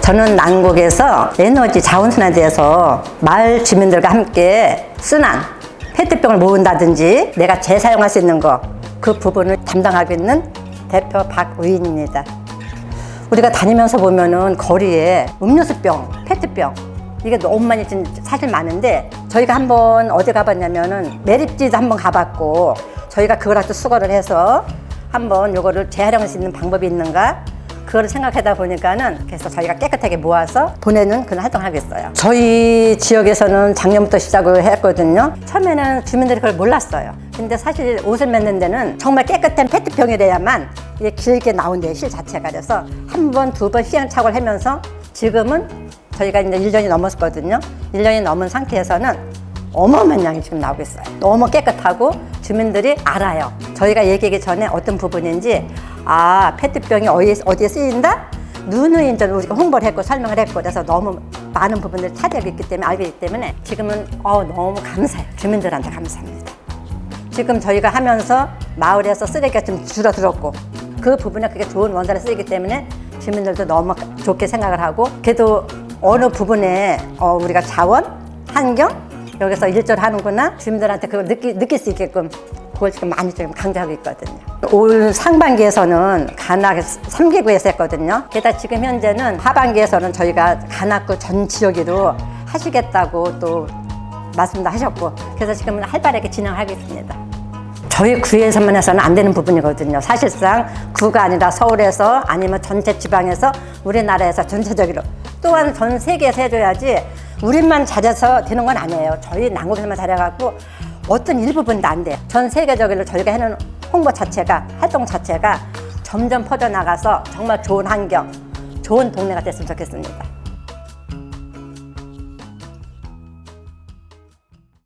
저는 난곡에서 에너지 자원순환에 대해서 마을 주민들과 함께 순환, 페트병을 모은다든지 내가 재사용할 수 있는 거 그 부분을 담당하고 있는 대표 박의인입니다. 우리가 다니면서 보면은 거리에 음료수병, 페트병 이게 너무 많이 진- 사실 많은데 저희가 한번 어디 가봤냐면은 매립지도 한번 가봤고 저희가 그걸 아주 수거를 해서 한번 요거를 재활용할 수 있는 방법이 있는가 그걸 생각하다 보니까는 그래서 저희가 깨끗하게 모아서 보내는 그런 활동을 하고 있어요. 저희 지역에서는 작년부터 시작을 했거든요. 처음에는 주민들이 그걸 몰랐어요. 근데 사실 옷을 맺는 데는 정말 깨끗한 페트병이래야만 이게 길게 나온대요, 실 자체가. 그래서 한 번, 두 번 시행착오를 하면서 지금은 저희가 이제 1년이 넘었거든요. 1년이 넘은 상태에서는 어마어마한 양이 지금 나오고 있어요. 너무 깨끗하고 주민들이 알아요. 저희가 얘기하기 전에 어떤 부분인지 아 페트병이 어디에, 어디에 쓰인다? 누누이 이제 우리가 홍보를 했고 설명을 했고 그래서 너무 많은 부분들을 차지하고 있기 때문에 알고 있기 때문에 지금은 어, 너무 감사해요. 주민들한테 감사합니다. 지금 저희가 하면서 마을에서 쓰레기가 좀 줄어들었고 그 부분에 그게 좋은 원단을 쓰이기 때문에 주민들도 너무 좋게 생각을 하고 그래도 어느 부분에 어, 우리가 자원, 환경 여기서 일조를 하는구나 주민들한테 그걸 느끼, 느낄 수 있게끔 그걸 지금 많이 좀 강조하고 있거든요. 올 상반기에서는 간악 3기구에서 했거든요. 게다가 지금 현재는 하반기에서는 저희가 간악구 전 지역으로 하시겠다고 또 말씀도 하셨고 그래서 지금은 활발하게 진행하고 있습니다. 저희 구에서만 해서는 안 되는 부분이거든요. 사실상 구가 아니라 서울에서 아니면 전체 지방에서 우리나라에서 전체적으로 또한 전 세계에서 해줘야지 우리만 잘해서 되는 건 아니에요. 저희 난국에서만 잘해갖고 어떤 일부분도 안 돼요. 전 세계적으로 저희가 해놓은 홍보 자체가 활동 자체가 점점 퍼져나가서 정말 좋은 환경, 좋은 동네가 됐으면 좋겠습니다.